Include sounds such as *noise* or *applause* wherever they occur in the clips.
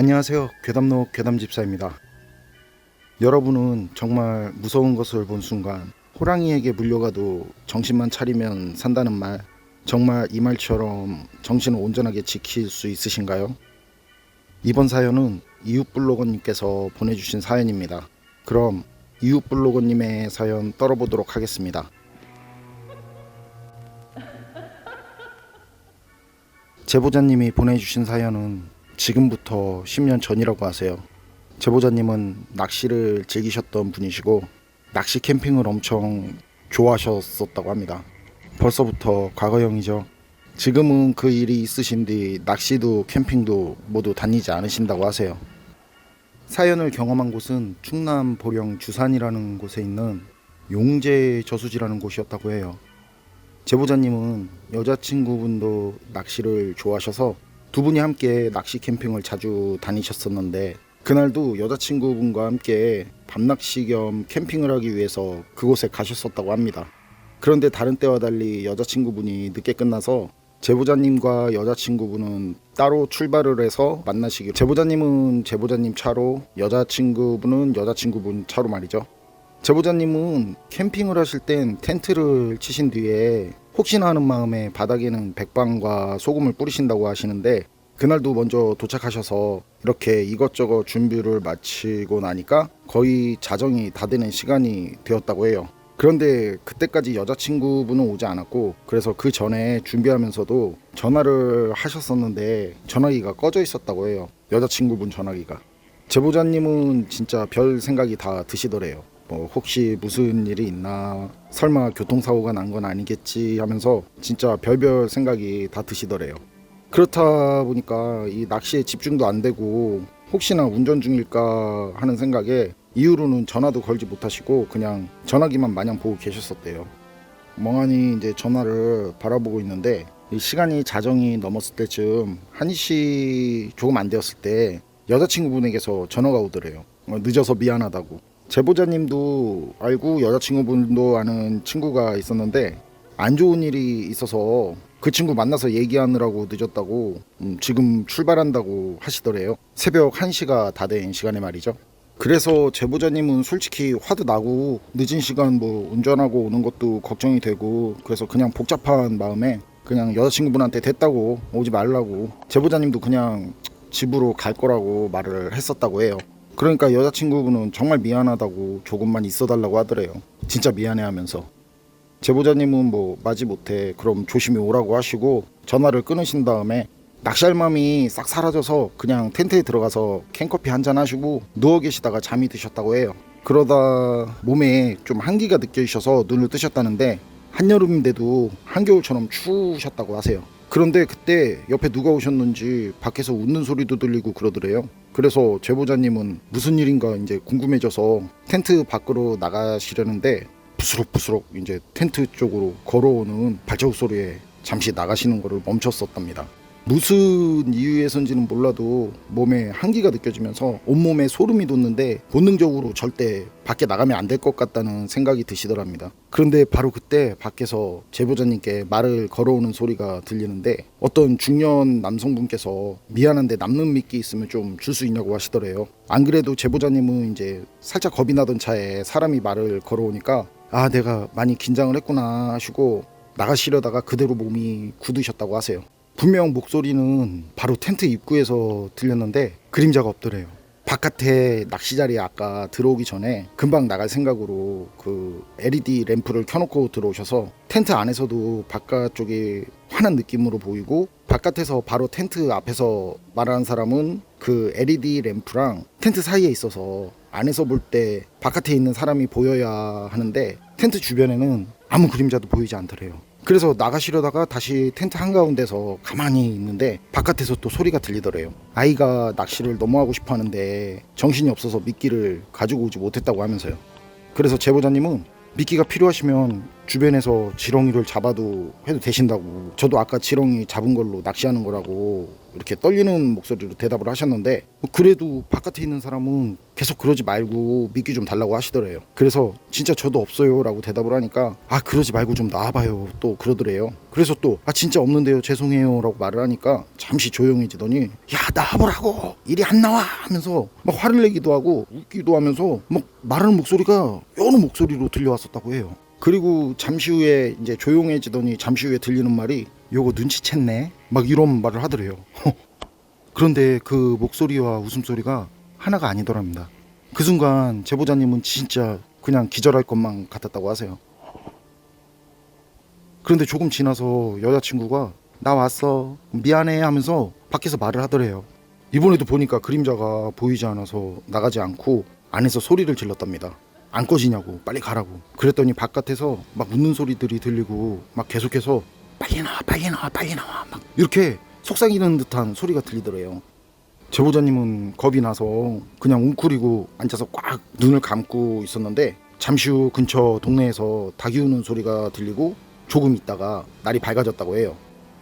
안녕하세요. 괴담록 괴담집사입니다. 여러분은 정말 무서운 것을 본 순간 호랑이에게 물려가도 정신만 차리면 산다는 말 정말 이 말처럼 정신을 온전하게 지킬 수 있으신가요? 이번 사연은 이웃블로거님께서 보내주신 사연입니다. 그럼 이웃블로거님의 사연 떨어보도록 하겠습니다. 제보자님이 보내주신 사연은 지금부터 10년 전이라고 하세요. 제보자님은 낚시를 즐기셨던 분이시고 낚시 캠핑을 엄청 좋아하셨었다고 합니다. 벌써부터 과거형이죠. 지금은 그 일이 있으신 뒤 낚시도 캠핑도 모두 다니지 않으신다고 하세요. 사연을 경험한 곳은 충남 보령 주산이라는 곳에 있는 용제 저수지라는 곳이었다고 해요. 제보자님은 여자친구분도 낚시를 좋아하셔서 두 분이 함께 낚시 캠핑을 자주 다니셨었는데 그날도 여자친구분과 함께 밤낚시 겸 캠핑을 하기 위해서 그곳에 가셨었다고 합니다. 그런데 다른 때와 달리 여자친구분이 늦게 끝나서 제보자님과 여자친구분은 따로 출발을 해서 만나시기로 제보자님은 제보자님 차로 여자친구분은 여자친구분 차로 말이죠. 제보자님은 캠핑을 하실 땐 텐트를 치신 뒤에 혹시나 하는 마음에 바닥에는 백방과 소금을 뿌리신다고 하시는데 그날도 먼저 도착하셔서 이렇게 이것저것 준비를 마치고 나니까 거의 자정이 다 되는 시간이 되었다고 해요. 그런데 그때까지 여자친구분은 오지 않았고 그래서 그 전에 준비하면서도 전화를 하셨었는데 전화기가 꺼져 있었다고 해요. 여자친구분 전화기가. 제보자님은 진짜 별 생각이 다 드시더래요. 뭐 혹시 무슨 일이 있나 설마 교통사고가 난 건 아니겠지 하면서 진짜 별별 생각이 다 드시더래요. 그렇다 보니까 이 낚시에 집중도 안 되고 혹시나 운전 중일까 하는 생각에 이후로는 전화도 걸지 못하시고 그냥 전화기만 마냥 보고 계셨었대요. 멍하니 이제 전화를 바라보고 있는데 이 시간이 자정이 넘었을 때쯤 1시 조금 안 되었을 때 여자친구분에게서 전화가 오더래요. 어, 늦어서 미안하다고. 제보자님도 알고 여자친구분도 아는 친구가 있었는데 안 좋은 일이 있어서 그 친구 만나서 얘기하느라고 늦었다고 음, 지금 출발한다고 하시더래요. 새벽 1시가 다 된 시간에 말이죠. 그래서 제보자님은 솔직히 화도 나고 늦은 시간 뭐 운전하고 오는 것도 걱정이 되고 그래서 그냥 복잡한 마음에 그냥 여자친구분한테 됐다고 오지 말라고 제보자님도 그냥 집으로 갈 거라고 말을 했었다고 해요. 그러니까 여자친구분은 정말 미안하다고 조금만 있어달라고 하더래요. 진짜 미안해 하면서. 제보자님은 뭐 마지 못해 그럼 조심히 오라고 하시고 전화를 끊으신 다음에 마음이 싹 사라져서 그냥 텐트에 들어가서 캔커피 한 잔 하시고 누워 계시다가 잠이 드셨다고 해요. 그러다 몸에 좀 한기가 느껴지셔서 눈을 뜨셨다는데 한여름인데도 한겨울처럼 추우셨다고 하세요. 그런데 그때 옆에 누가 오셨는지 밖에서 웃는 소리도 들리고 그러더래요. 그래서 제보자님은 무슨 일인가 이제 궁금해져서 텐트 밖으로 나가시려는데 부스럭부스럭 이제 텐트 쪽으로 걸어오는 발자국 소리에 잠시 나가시는 것을 멈췄었답니다. 무슨 이유에선지는 몰라도 몸에 한기가 느껴지면서 온몸에 소름이 돋는데 본능적으로 절대 밖에 나가면 안 될 것 같다는 생각이 드시더랍니다. 그런데 바로 그때 밖에서 제보자님께 말을 걸어오는 소리가 들리는데 어떤 중년 남성분께서 미안한데 남는 미끼 있으면 좀 줄 수 있냐고 하시더래요. 안 그래도 제보자님은 이제 살짝 겁이 나던 차에 사람이 말을 걸어오니까 아 내가 많이 긴장을 했구나 하시고 나가시려다가 그대로 몸이 굳으셨다고 하세요. 분명 목소리는 바로 텐트 입구에서 들렸는데 그림자가 없더래요. 바깥에 낚시 자리에 아까 들어오기 전에 금방 나갈 생각으로 그 LED 램프를 켜놓고 들어오셔서 텐트 안에서도 바깥쪽이 환한 느낌으로 보이고 바깥에서 바로 텐트 앞에서 말하는 사람은 그 LED 램프랑 텐트 사이에 있어서 안에서 볼 때 바깥에 있는 사람이 보여야 하는데 텐트 주변에는 아무 그림자도 보이지 않더래요. 그래서 나가시려다가 다시 텐트 한가운데서 가만히 있는데 바깥에서 또 소리가 들리더래요. 아이가 낚시를 너무 하고 싶어 하는데 정신이 없어서 미끼를 가지고 오지 못했다고 하면서요. 그래서 제보자님은 미끼가 필요하시면 주변에서 지렁이를 잡아도 해도 되신다고. 저도 아까 지렁이 잡은 걸로 낚시하는 거라고 이렇게 떨리는 목소리로 대답을 하셨는데 뭐 그래도 바깥에 있는 사람은 계속 그러지 말고 미끼 좀 달라고 하시더래요. 그래서 진짜 저도 없어요 라고 대답을 하니까 아 그러지 말고 좀 나와봐요. 또 그러더래요. 그래서 또 아 진짜 없는데요. 죄송해요 라고 말을 하니까 잠시 조용해지더니 야 나와보라고! 일이 안 나와! 하면서 막 화를 내기도 하고 웃기도 하면서 막 말하는 목소리가 여느 목소리로 들려왔었다고 해요 그리고 잠시 후에 이제 조용해지더니 잠시 후에 들리는 말이 요거 눈치챘네. 막 이런 말을 하더래요. *laughs* 그런데 그 목소리와 웃음소리가 하나가 아니더랍니다. 그 순간 제보자님은 진짜 그냥 기절할 것만 같았다고 하세요. 그런데 조금 지나서 여자친구가 나 왔어. 미안해. 하면서 밖에서 말을 하더래요. 이번에도 보니까 그림자가 보이지 않아서 나가지 않고 안에서 소리를 질렀답니다 안 꺼지냐고 빨리 가라고. 그랬더니 바깥에서 막 웃는 소리들이 들리고 막 계속해서 빨리 나와 빨리 나와 빨리 나와. 막 이렇게 속삭이는 듯한 소리가 들리더래요. 제보자님은 겁이 나서 그냥 웅크리고 앉아서 꽉 눈을 감고 있었는데 잠시 후 근처 동네에서 닭이 우는 소리가 들리고 조금 있다가 날이 밝아졌다고 해요.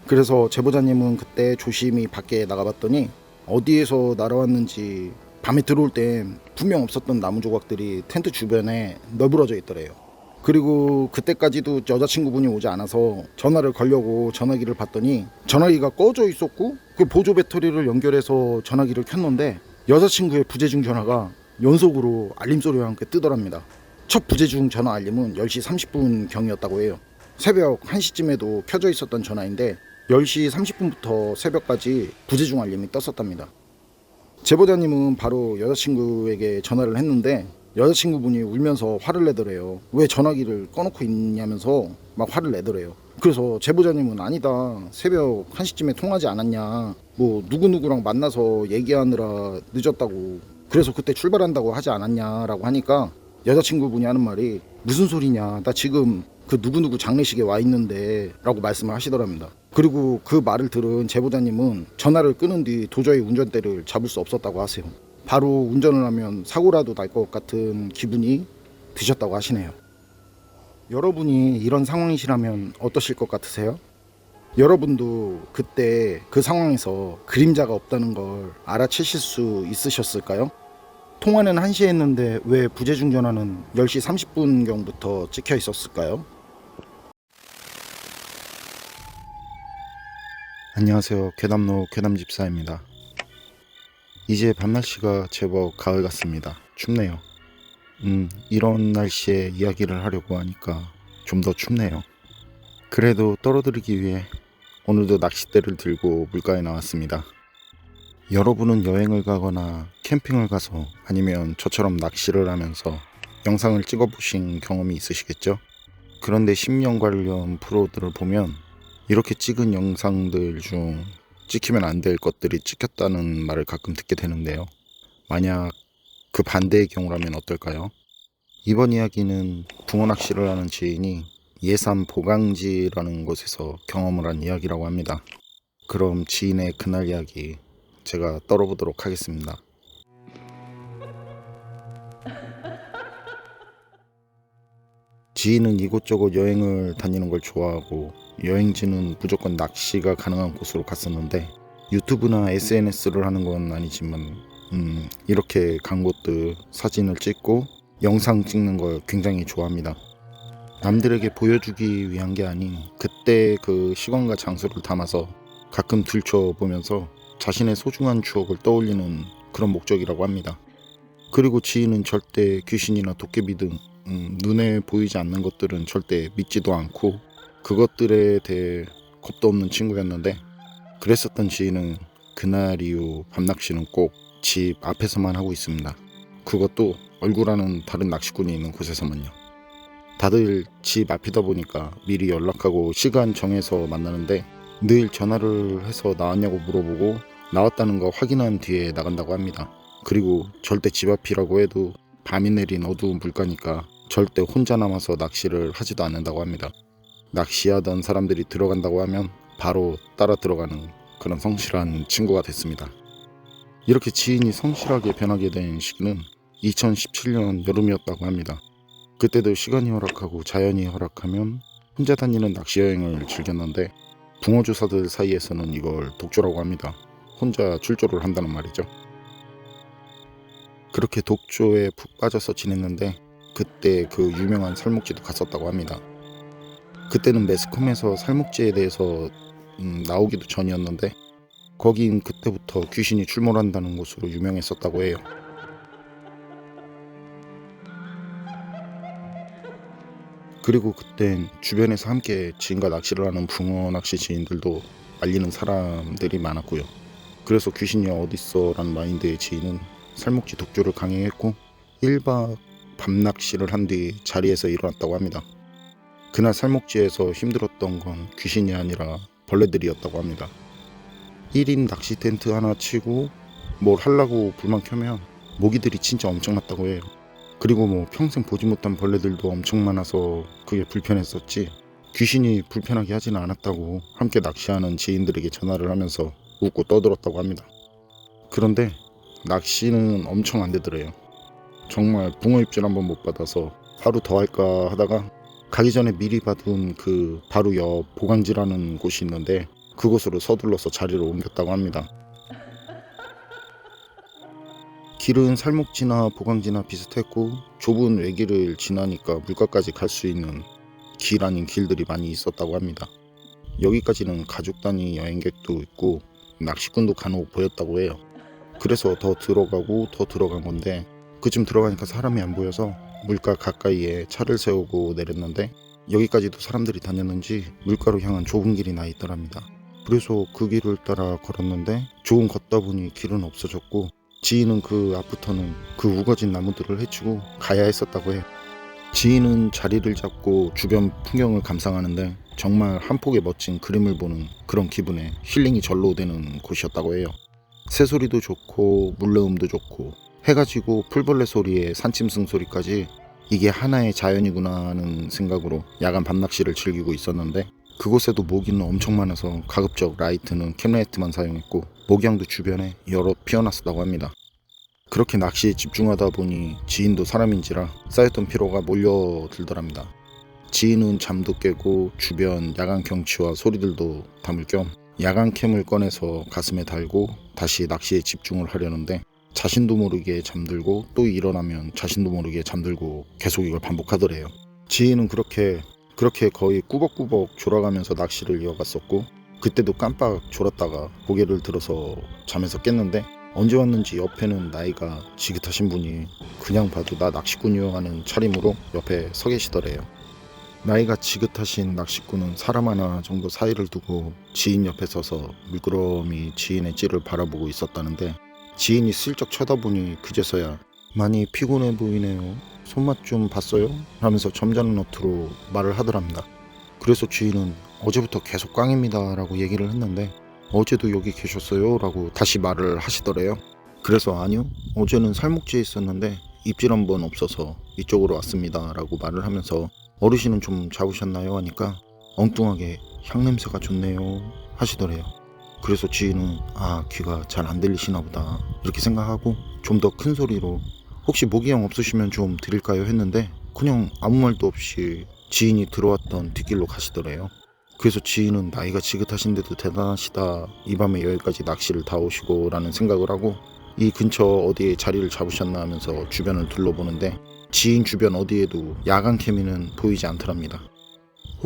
그래서 제보자님은 그때 조심히 밖에 나가봤더니 어디에서 날아왔는지 밤에 들어올 땐 분명 없었던 나무 조각들이 텐트 주변에 널브러져 있더래요. 그리고 그때까지도 여자친구분이 오지 않아서 전화를 걸려고 전화기를 봤더니 전화기가 꺼져 있었고 그 보조 배터리를 연결해서 전화기를 켰는데 여자친구의 부재중 전화가 연속으로 알림 소리와 함께 뜨더랍니다. 첫 부재중 전화 알림은 10시 30분 경이었다고 해요. 새벽 1시쯤에도 켜져 있었던 전화인데 10시 30분부터 새벽까지 부재중 알림이 떴었답니다. 제보자님은 바로 여자친구에게 전화를 했는데 여자친구분이 울면서 화를 내더래요. 왜 전화기를 꺼놓고 있냐면서 막 화를 내더래요. 그래서 제보자님은 아니다. 새벽 1시쯤에 통하지 않았냐. 뭐 누구누구랑 만나서 얘기하느라 늦었다고. 그래서 그때 출발한다고 하지 않았냐라고 하니까 여자친구분이 하는 말이 무슨 소리냐. 나 지금 그 누구누구 장례식에 와 있는데 라고 말씀을 하시더랍니다. 그리고 그 말을 들은 제보자님은 전화를 끊은 뒤 도저히 운전대를 잡을 수 없었다고 하세요. 바로 운전을 하면 사고라도 날 것 같은 기분이 드셨다고 하시네요. 여러분이 이런 상황이시라면 어떠실 것 같으세요? 여러분도 그때 그 상황에서 그림자가 없다는 걸 알아채실 수 있으셨을까요? 통화는 1시에 했는데 왜 부재중 전화는 10시 30분경부터 찍혀 있었을까요? 안녕하세요. 괴담로 괴담집사입니다. 이제 밤날씨가 제법 가을 같습니다. 춥네요. 음, 이런 날씨에 이야기를 하려고 하니까 좀 더 춥네요. 그래도 떨어뜨리기 위해 오늘도 낚싯대를 들고 물가에 나왔습니다. 여러분은 여행을 가거나 캠핑을 가서 아니면 저처럼 낚시를 하면서 영상을 찍어보신 경험이 있으시겠죠? 그런데 심령 관련 프로들을 보면 이렇게 찍은 영상들 중 찍히면 안 될 것들이 찍혔다는 말을 가끔 듣게 되는데요. 만약 그 반대의 경우라면 어떨까요? 이번 이야기는 붕어 낚시를 하는 지인이 예산 보강지라는 곳에서 경험을 한 이야기라고 합니다. 그럼 지인의 그날 이야기 제가 떨어보도록 하겠습니다. 지인은 이곳저곳 여행을 다니는 걸 좋아하고 여행지는 무조건 낚시가 가능한 곳으로 갔었는데 유튜브나 SNS를 하는 건 아니지만 음, 이렇게 간 곳들 사진을 찍고 영상 찍는 걸 굉장히 좋아합니다. 남들에게 보여주기 위한 게 아닌 그때 그 시간과 장소를 담아서 가끔 들춰보면서 자신의 소중한 추억을 떠올리는 그런 목적이라고 합니다. 그리고 지인은 절대 귀신이나 도깨비 등 음, 눈에 보이지 않는 것들은 절대 믿지도 않고 그것들에 대해 겁도 없는 친구였는데 그랬었던 지인은 그날 이후 밤낚시는 꼭 집 앞에서만 하고 있습니다. 그것도 얼굴하는 다른 낚시꾼이 있는 곳에서만요. 다들 집 앞이다 보니까 미리 연락하고 시간 정해서 만나는데 늘 전화를 해서 나왔냐고 물어보고 나왔다는 거 확인한 뒤에 나간다고 합니다. 그리고 절대 집 앞이라고 해도 밤이 내린 어두운 물가니까 절대 혼자 남아서 낚시를 하지도 않는다고 합니다. 낚시하던 사람들이 들어간다고 하면 바로 따라 들어가는 그런 성실한 친구가 됐습니다. 이렇게 지인이 성실하게 변하게 된 시기는 2017년 여름이었다고 합니다. 그때도 시간이 허락하고 자연이 허락하면 혼자 다니는 낚시 여행을 즐겼는데 붕어 주사들 사이에서는 이걸 독조라고 합니다. 혼자 출조를 한다는 말이죠. 그렇게 독조에 푹 빠져서 지냈는데 그때 그 유명한 살목지도 갔었다고 합니다. 그때는 매스컴에서 살목지에 대해서 음, 나오기도 전이었는데 거긴 그때부터 귀신이 출몰한다는 곳으로 유명했었다고 해요. 그리고 그땐 주변에서 함께 지인과 낚시를 하는 붕어 낚시 지인들도 알리는 사람들이 많았고요. 그래서 귀신이 어딨어 라는 마인드의 지인은 살목지 독조를 강행했고 1박 밤 낚시를 한 뒤 자리에서 일어났다고 합니다. 그날 살목지에서 힘들었던 건 귀신이 아니라 벌레들이었다고 합니다. 1인 낚시 텐트 하나 치고 뭘 하려고 불만 켜면 모기들이 진짜 엄청났다고 해요. 그리고 뭐 평생 보지 못한 벌레들도 엄청 많아서 그게 불편했었지. 귀신이 불편하게 하지는 않았다고 함께 낚시하는 지인들에게 전화를 하면서 웃고 떠들었다고 합니다. 그런데 낚시는 엄청 안 되더래요. 정말 붕어 입질 한번 못 받아서 하루 더 할까 하다가 가기 전에 미리 받은 그 바로 옆 보강지라는 곳이 있는데 그곳으로 서둘러서 자리를 옮겼다고 합니다. 길은 살목지나 보강지나 비슷했고 좁은 외길을 지나니까 물가까지 갈 수 있는 길 아닌 길들이 많이 있었다고 합니다. 여기까지는 가족 단위 여행객도 있고 낚시꾼도 간혹 보였다고 해요. 그래서 더 들어가고 더 들어간 건데 그쯤 들어가니까 사람이 안 보여서 물가 가까이에 차를 세우고 내렸는데 여기까지도 사람들이 다녔는지 물가로 향한 좁은 길이 나 있더랍니다. 그래서 그 길을 따라 걸었는데 조금 걷다 보니 길은 없어졌고 지인은 그 앞부터는 그 우거진 나무들을 헤치고 가야 했었다고 해요. 지인은 자리를 잡고 주변 풍경을 감상하는데 정말 한 폭의 멋진 그림을 보는 그런 기분에 힐링이 절로 되는 곳이었다고 해요. 새소리도 좋고 물레음도 좋고 해가 지고 풀벌레 소리에 산짐승 소리까지 이게 하나의 자연이구나 하는 생각으로 야간 밤낚시를 즐기고 있었는데 그곳에도 모기는 엄청 많아서 가급적 라이트는 캠라이트만 사용했고 모기향도 주변에 여러 피어났었다고 합니다. 그렇게 낚시에 집중하다 보니 지인도 사람인지라 쌓였던 피로가 몰려들더랍니다. 지인은 잠도 깨고 주변 야간 경치와 소리들도 담을 겸 야간 캠을 꺼내서 가슴에 달고 다시 낚시에 집중을 하려는데 자신도 모르게 잠들고 또 일어나면 자신도 모르게 잠들고 계속 이걸 반복하더래요. 지인은 그렇게 그렇게 거의 꾸벅꾸벅 졸아가면서 낚시를 이어갔었고 그때도 깜빡 졸았다가 고개를 들어서 잠에서 깼는데 언제 왔는지 옆에는 나이가 지긋하신 분이 그냥 봐도 나 낚시꾼이요 하는 차림으로 옆에 서 계시더래요. 나이가 지긋하신 낚시꾼은 사람 하나 정도 사이를 두고 지인 옆에 서서 물끄러미 지인의 찌를 바라보고 있었다는데 지인이 슬쩍 쳐다보니 그제서야 많이 피곤해 보이네요. 손맛 좀 봤어요? 하면서 점잖은 어투로 말을 하더랍니다. 그래서 주인은 어제부터 계속 꽝입니다 라고 얘기를 했는데 어제도 여기 계셨어요? 라고 다시 말을 하시더래요. 그래서 아니요. 어제는 살목지에 있었는데 입질 한 번 없어서 이쪽으로 왔습니다. 라고 말을 하면서 어르신은 좀 잡으셨나요? 하니까 엉뚱하게 향냄새가 좋네요. 하시더래요. 그래서 지인은 아 귀가 잘 안 들리시나 보다 이렇게 생각하고 좀 더 큰 소리로 혹시 모기향 없으시면 좀 드릴까요? 했는데 그냥 아무 말도 없이 지인이 들어왔던 뒷길로 가시더래요. 그래서 지인은 나이가 지긋하신데도 대단하시다. 이 밤에 여기까지 낚시를 다 오시고 라는 생각을 하고 이 근처 어디에 자리를 잡으셨나 하면서 주변을 둘러보는데 지인 주변 어디에도 야간 케미는 보이지 않더랍니다.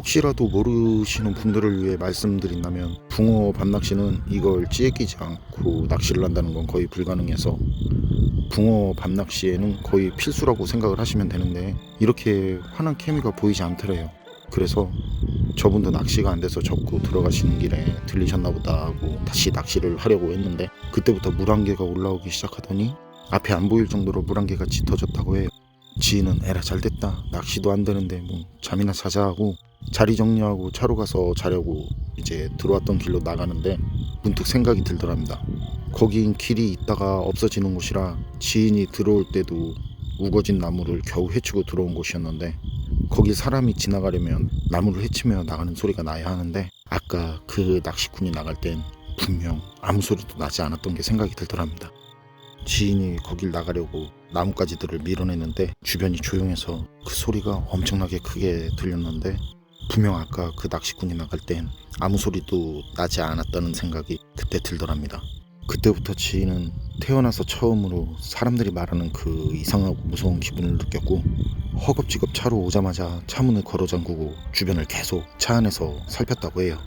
혹시라도 모르시는 분들을 위해 말씀드린다면 붕어 밤낚시는 이걸 찌에 끼지 않고 낚시를 한다는 건 거의 불가능해서 붕어 밤낚시에는 거의 필수라고 생각을 하시면 되는데 이렇게 환한 케미가 보이지 않더래요. 그래서 저분도 낚시가 안 돼서 접고 들어가시는 길에 들리셨나 보다 하고 다시 낚시를 하려고 했는데 그때부터 물안개가 올라오기 시작하더니 앞에 안 보일 정도로 물안개가 짙어졌다고 해요. 지인은 에라 잘됐다 낚시도 안 되는데 뭐 잠이나 자자 하고 자리 정리하고 차로 가서 자려고 이제 들어왔던 길로 나가는데 문득 생각이 들더랍니다. 거긴 길이 있다가 없어지는 곳이라 지인이 들어올 때도 우거진 나무를 겨우 헤치고 들어온 곳이었는데 거기 사람이 지나가려면 나무를 헤치며 나가는 소리가 나야 하는데 아까 그 낚시꾼이 나갈 땐 분명 아무 소리도 나지 않았던 게 생각이 들더랍니다. 지인이 거길 나가려고 나뭇가지들을 밀어냈는데 주변이 조용해서 그 소리가 엄청나게 크게 들렸는데 분명 아까 그 낚시꾼이 나갈 땐 아무 소리도 나지 않았다는 생각이 그때 들더랍니다. 그때부터 지인은 태어나서 처음으로 사람들이 말하는 그 이상하고 무서운 기분을 느꼈고 허겁지겁 차로 오자마자 차문을 걸어 잠그고 주변을 계속 차 안에서 살폈다고 해요.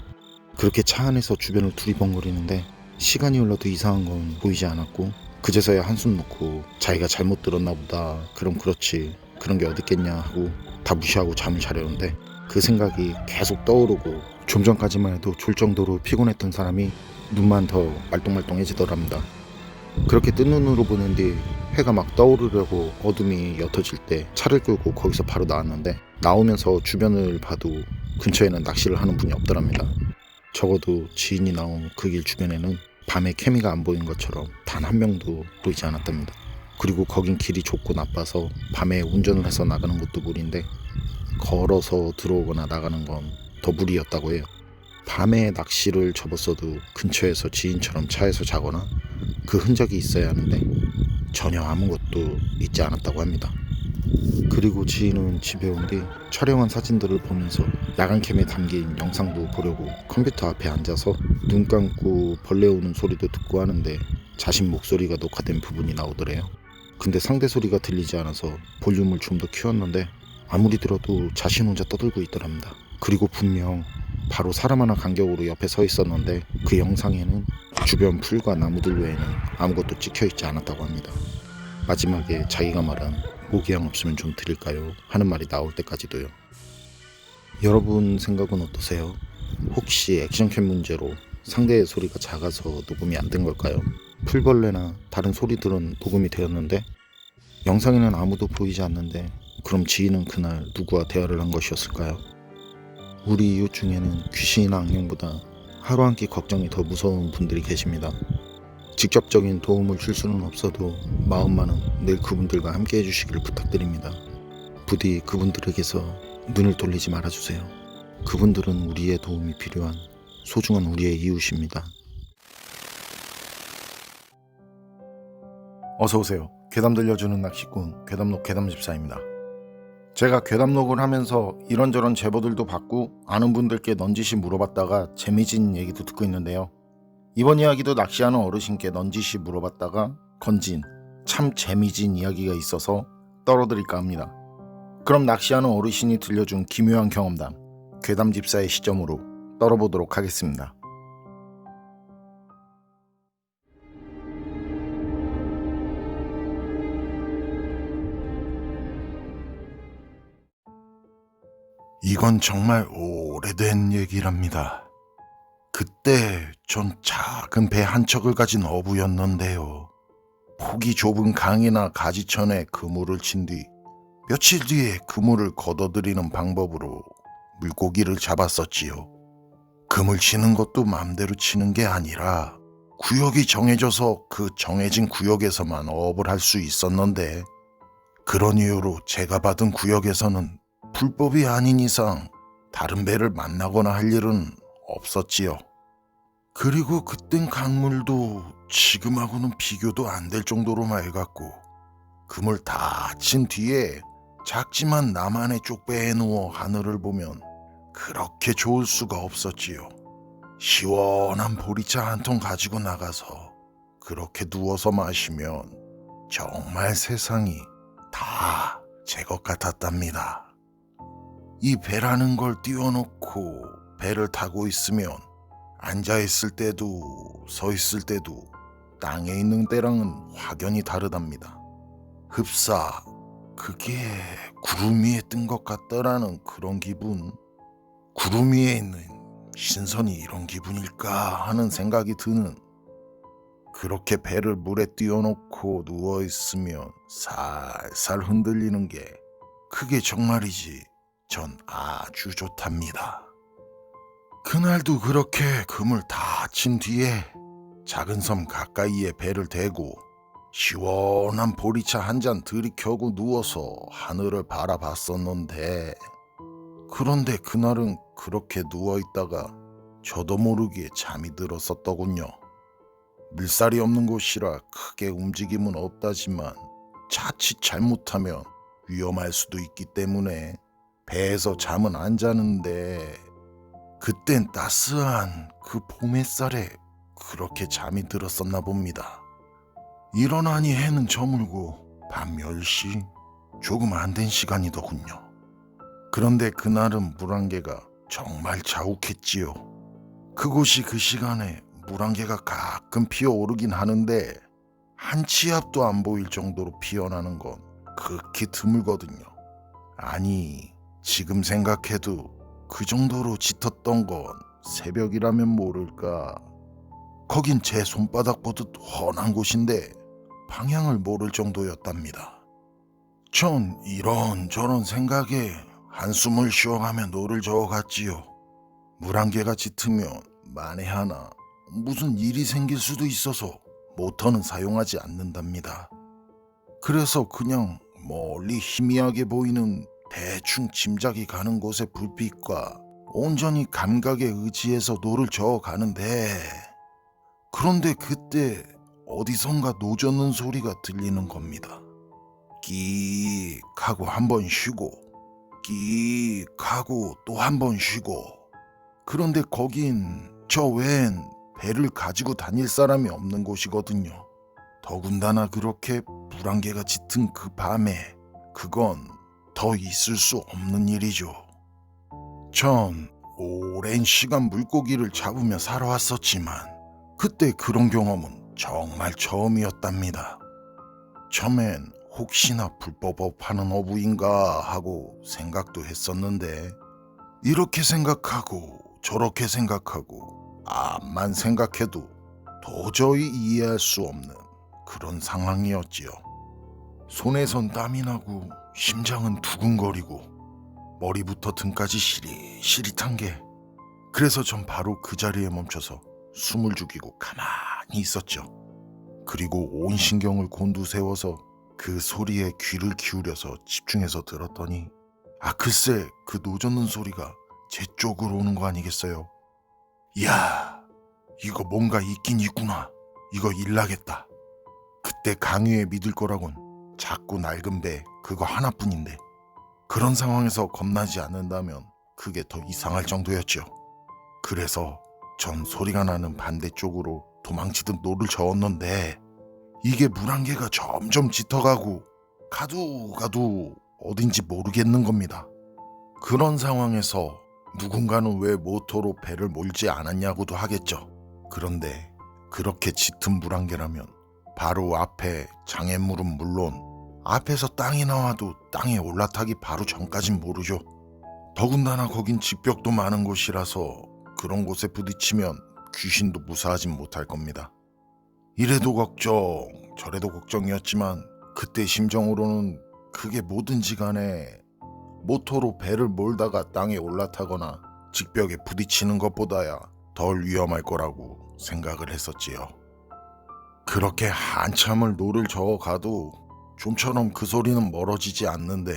그렇게 차 안에서 주변을 두리번거리는데 시간이 흘러도 이상한 건 보이지 않았고 그제서야 한숨 놓고 자기가 잘못 들었나 보다 그럼 그렇지 그런 게 어딨겠냐 하고 다 무시하고 잠을 자려는데 그 생각이 계속 떠오르고 좀 전까지만 해도 졸 정도로 피곤했던 사람이 눈만 더 말똥말똥해지더랍니다. 그렇게 뜬 눈으로 보는 뒤 해가 막 떠오르려고 어둠이 옅어질 때 차를 끌고 거기서 바로 나왔는데 나오면서 주변을 봐도 근처에는 낚시를 하는 분이 없더랍니다. 적어도 지인이 나온 그 길 주변에는 밤에 케미가 안 보인 것처럼 단 한 명도 보이지 않았답니다. 그리고 거긴 길이 좁고 나빠서 밤에 운전을 해서 나가는 것도 무리인데 걸어서 들어오거나 나가는 건더 무리였다고 해요. 밤에 낚시를 접었어도 근처에서 지인처럼 차에서 자거나 그 흔적이 있어야 하는데 전혀 아무것도 있지 않았다고 합니다. 그리고 지인은 집에 온 뒤 촬영한 사진들을 보면서 야간캠에 담긴 영상도 보려고 컴퓨터 앞에 앉아서 눈 감고 벌레 우는 소리도 듣고 하는데 자신 목소리가 녹화된 부분이 나오더래요. 근데 상대 소리가 들리지 않아서 볼륨을 좀 더 키웠는데 아무리 들어도 자신 혼자 떠들고 있더랍니다. 그리고 분명 바로 사람 하나 간격으로 옆에 서 있었는데 그 영상에는 주변 풀과 나무들 외에는 아무것도 찍혀 있지 않았다고 합니다. 마지막에 자기가 말한 모기향 없으면 좀 드릴까요? 하는 말이 나올 때까지도요. 여러분 생각은 어떠세요? 혹시 액션캠 문제로 상대의 소리가 작아서 녹음이 안 된 걸까요? 풀벌레나 다른 소리들은 녹음이 되었는데 영상에는 아무도 보이지 않는데 그럼 지인은 그날 누구와 대화를 한 것이었을까요? 우리 이웃 중에는 귀신이나 악령보다 하루 한 끼 걱정이 더 무서운 분들이 계십니다. 직접적인 도움을 줄 수는 없어도 마음만은 늘 그분들과 함께 해주시기를 부탁드립니다. 부디 그분들에게서 눈을 돌리지 말아주세요. 그분들은 우리의 도움이 필요한 소중한 우리의 이웃입니다. 어서 오세요. 괴담 들려주는 낚시꾼 괴담록 괴담집사입니다. 제가 괴담록을 하면서 이런저런 제보들도 받고 아는 분들께 넌지시 물어봤다가 재미진 얘기도 듣고 있는데요. 이번 이야기도 낚시하는 어르신께 넌지시 물어봤다가 건진 참 재미진 이야기가 있어서 떨어드릴까 합니다. 그럼 낚시하는 어르신이 들려준 기묘한 경험담 괴담집사의 시점으로 떨어보도록 하겠습니다. 이건 정말 오래된 얘기랍니다. 그때 전 작은 배 한 척을 가진 어부였는데요. 폭이 좁은 강이나 가지천에 그물을 친 뒤 며칠 뒤에 그물을 걷어들이는 방법으로 물고기를 잡았었지요. 그물 치는 것도 맘대로 치는 게 아니라 구역이 정해져서 그 정해진 구역에서만 어업을 할 수 있었는데 그런 이유로 제가 받은 구역에서는 불법이 아닌 이상 다른 배를 만나거나 할 일은 없었지요. 그리고 그땐 강물도 지금하고는 비교도 안 될 정도로 맑았고 그물 다친 뒤에 작지만 나만의 쪽배에 누워 하늘을 보면 그렇게 좋을 수가 없었지요. 시원한 보리차 한 통 가지고 나가서 그렇게 누워서 마시면 정말 세상이 다 제 것 같았답니다. 이 배라는 걸 띄워놓고 배를 타고 있으면 앉아 있을 때도 서 있을 때도 땅에 있는 때랑은 확연히 다르답니다. 흡사 그게 구름 위에 뜬 것 같다라는 그런 기분. 구름 위에 있는 신선이 이런 기분일까 하는 생각이 드는 그렇게 배를 물에 띄워놓고 누워 있으면 살살 흔들리는 게 그게 정말이지 전 아주 좋답니다. 그날도 그렇게 그물 다친 뒤에 작은 섬 가까이에 배를 대고 시원한 보리차 한 잔 들이켜고 누워서 하늘을 바라봤었는데 그런데 그날은 그렇게 누워 있다가 저도 모르게 잠이 들었었더군요. 물살이 없는 곳이라 크게 움직임은 없다지만 자칫 잘못하면 위험할 수도 있기 때문에 배에서 잠은 안 자는데 그땐 따스한 그 봄 햇살에 그렇게 잠이 들었었나 봅니다. 일어나니 해는 저물고 밤 10시 조금 안 된 시간이더군요. 그런데 그날은 물안개가 정말 자욱했지요. 그곳이 그 시간에 물안개가 가끔 피어오르긴 하는데 한 치 앞도 안 보일 정도로 피어나는 건 극히 드물거든요. 아니, 지금 생각해도 그 정도로 짙었던 건 새벽이라면 모를까. 거긴 제 손바닥 보듯 훤한 곳인데 방향을 모를 정도였답니다. 전 이런저런 생각에 한숨을 쉬어가며 노를 저어갔지요. 물안개가 짙으면 만에 하나 무슨 일이 생길 수도 있어서 모터는 사용하지 않는답니다. 그래서 그냥 멀리 희미하게 보이는 대충 짐작이 가는 곳의 불빛과 온전히 감각에 의지해서 노를 저어 가는데 그런데 그때 어디선가 노젓는 소리가 들리는 겁니다. 끼익 하고 한 번 쉬고 끼익 하고 또 한 번 쉬고 그런데 거긴 저 외엔 배를 가지고 다닐 사람이 없는 곳이거든요. 더군다나 그렇게 물안개가 짙은 그 밤에 그건 더 있을 수 없는 일이죠. 전 오랜 시간 물고기를 잡으며 살아왔었지만 그때 그런 경험은 정말 처음이었답니다. 처음엔 혹시나 불법업하는 어부인가 하고 생각도 했었는데 이렇게 생각하고 저렇게 생각하고 암만 생각해도 도저히 이해할 수 없는 그런 상황이었지요. 손에선 땀이 나고 심장은 두근거리고 머리부터 등까지 시리시리탄 게 그래서 전 바로 그 자리에 멈춰서 숨을 죽이고 가만히 있었죠. 그리고 온 신경을 곤두세워서 그 소리에 귀를 기울여서 집중해서 들었더니 아 글쎄 그 노젓는 소리가 제 쪽으로 오는 거 아니겠어요? 이야 이거 뭔가 있긴 있구나 이거 일나겠다 그때 강유에 믿을 거라곤 작고 낡은 배 그거 하나뿐인데 그런 상황에서 겁나지 않는다면 그게 더 이상할 정도였죠 그래서 전 소리가 나는 반대쪽으로 도망치듯 노를 저었는데 이게 물안개가 점점 짙어가고 가도 가도 어딘지 모르겠는 겁니다. 그런 상황에서 누군가는 왜 모터로 배를 몰지 않았냐고도 하겠죠. 그런데 그렇게 짙은 물안개라면 바로 앞에 장애물은 물론 앞에서 땅이 나와도 땅에 올라타기 바로 전까진 모르죠. 더군다나 거긴 집벽도 많은 곳이라서 그런 곳에 부딪히면 귀신도 무사하진 못할 겁니다. 이래도 걱정, 저래도 걱정이었지만 그때 심정으로는 그게 뭐든지 간에 모터로 배를 몰다가 땅에 올라타거나 직벽에 부딪히는 것보다야 덜 위험할 거라고 생각을 했었지요. 그렇게 한참을 노를 저어가도 좀처럼 그 소리는 멀어지지 않는데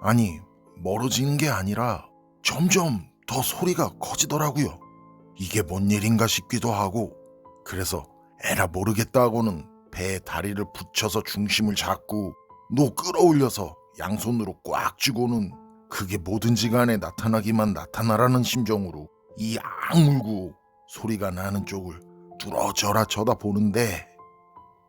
아니 멀어지는 게 아니라 점점 더 소리가 커지더라고요. 이게 뭔 일인가 싶기도 하고 그래서 에라 모르겠다고는 배에 다리를 붙여서 중심을 잡고 노 끌어올려서 양손으로 꽉 쥐고는 그게 뭐든지 간에 나타나기만 나타나라는 심정으로 이 악물고 소리가 나는 쪽을 뚫어져라 쳐다보는데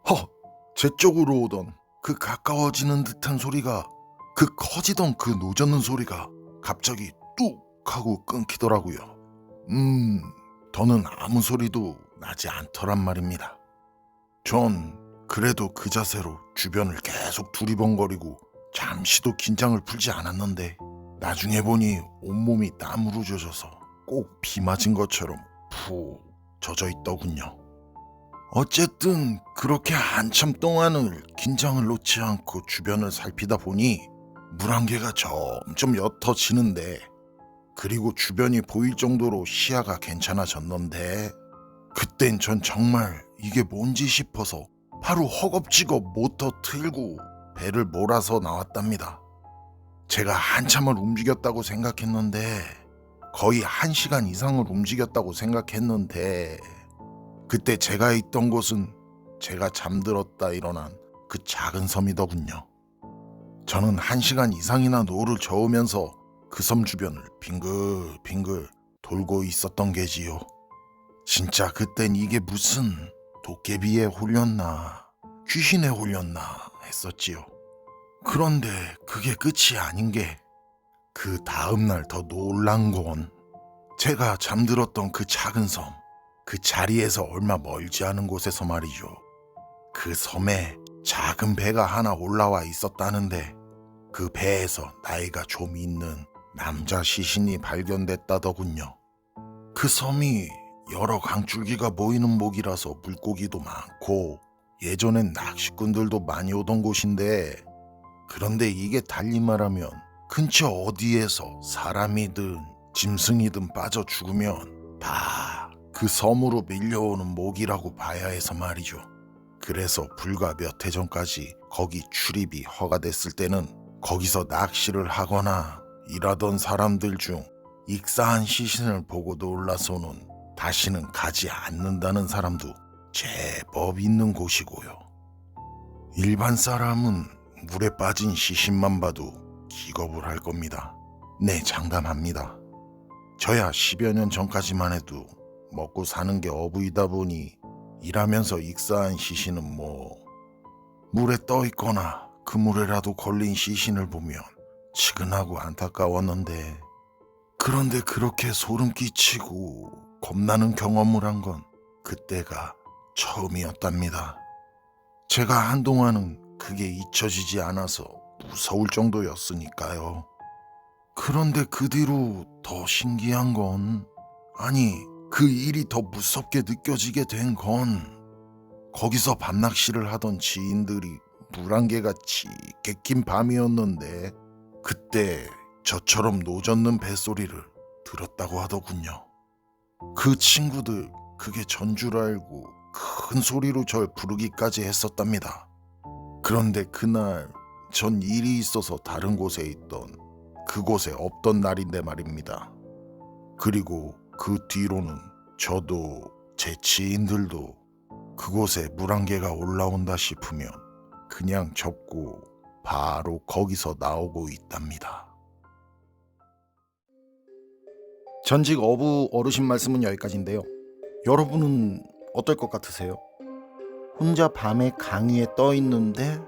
허! 제 쪽으로 오던 그 가까워지는 듯한 소리가 그 커지던 그 노젓는 소리가 갑자기 뚝 하고 끊기더라고요. 음, 더는 아무 소리도 나지 않더란 말입니다. 전 그래도 그 자세로 주변을 계속 두리번거리고 잠시도 긴장을 풀지 않았는데 나중에 보니 온몸이 땀으로 젖어서 꼭 비 맞은 것처럼 푹 젖어 있더군요. 어쨌든 그렇게 한참 동안을 긴장을 놓지 않고 주변을 살피다 보니 물안개가 점점 옅어지는데 그리고 주변이 보일 정도로 시야가 괜찮아졌는데 그땐 전 정말 이게 뭔지 싶어서 바로 허겁지겁 모터 틀고 배를 몰아서 나왔답니다. 제가 한참을 움직였다고 생각했는데 거의 한 시간 이상을 움직였다고 생각했는데 그때 제가 있던 곳은 제가 잠들었다 일어난 그 작은 섬이더군요. 저는 한 시간 이상이나 노를 저으면서 그 섬 주변을 빙글빙글 돌고 있었던 게지요. 진짜 그땐 이게 무슨 도깨비에 홀렸나 귀신에 홀렸나 했었지요. 그런데 그게 끝이 아닌 게 그 다음날 더 놀란 건 제가 잠들었던 그 작은 섬, 그 자리에서 얼마 멀지 않은 곳에서 말이죠. 그 섬에 작은 배가 하나 올라와 있었다는데 그 배에서 나이가 좀 있는 남자 시신이 발견됐다더군요. 그 섬이 여러 강줄기가 모이는 목이라서 물고기도 많고 예전엔 낚시꾼들도 많이 오던 곳인데 그런데 이게 달리 말하면 근처 어디에서 사람이든 짐승이든 빠져 죽으면 다 그 섬으로 밀려오는 목이라고 봐야 해서 말이죠. 그래서 불과 몇 해 전까지 거기 출입이 허가됐을 때는 거기서 낚시를 하거나 일하던 사람들 중 익사한 시신을 보고 놀라서는 다시는 가지 않는다는 사람도 제법 있는 곳이고요. 일반 사람은 물에 빠진 시신만 봐도 기겁을 할 겁니다. 네, 장담합니다. 저야 10여 년 전까지만 해도 먹고 사는 게 어부이다 보니 일하면서 익사한 시신은 뭐 물에 떠 있거나 그 물에라도 걸린 시신을 보면 치근하고 안타까웠는데 그런데 그렇게 소름 끼치고 겁나는 경험을 한 건 그때가 처음이었답니다. 제가 한동안은 그게 잊혀지지 않아서 무서울 정도였으니까요. 그런데 그 뒤로 더 신기한 건 아니 그 일이 더 무섭게 느껴지게 된 건 거기서 밤낚시를 하던 지인들이 물안개같이 객긴 밤이었는데 그때 저처럼 노젓는 뱃소리를 들었다고 하더군요. 그 친구들 그게 전줄 알고 큰 소리로 절 부르기까지 했었답니다. 그런데 그날 전 일이 있어서 다른 곳에 있던 그곳에 없던 날인데 말입니다. 그리고 그 뒤로는 저도 제 지인들도 그곳에 물안개가 올라온다 싶으면 그냥 접고 바로 거기서 나오고 있답니다. 전직 어부 어르신 말씀은 여기까지인데요. 여러분은 어떨 것 같으세요? 혼자 밤에 강 위에 떠 있는데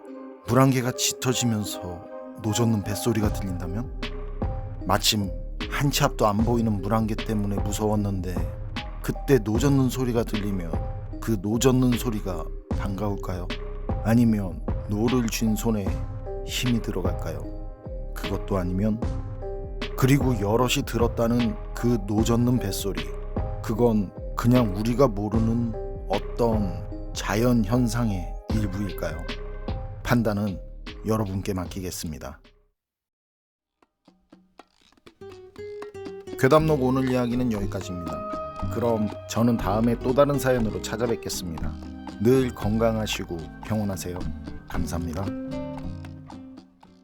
물안개가 짙어지면서 노젓는 뱃소리가 들린다면? 마침 한치 앞도 안 보이는 물안개 때문에 무서웠는데 그때 노젓는 소리가 들리면 그 노젓는 소리가 반가울까요? 아니면 노를 쥔 손에 힘이 들어갈까요? 그것도 아니면 그리고 여럿이 들었다는 그 노젓는 뱃소리 그건 그냥 우리가 모르는 어떤 자연 현상의 일부일까요? 판단은 여러분께 맡기겠습니다. 괴담록 오늘 이야기는 여기까지입니다. 그럼 저는 다음에 또 다른 사연으로 찾아뵙겠습니다. 늘 건강하시고 평온하세요. 감사합니다.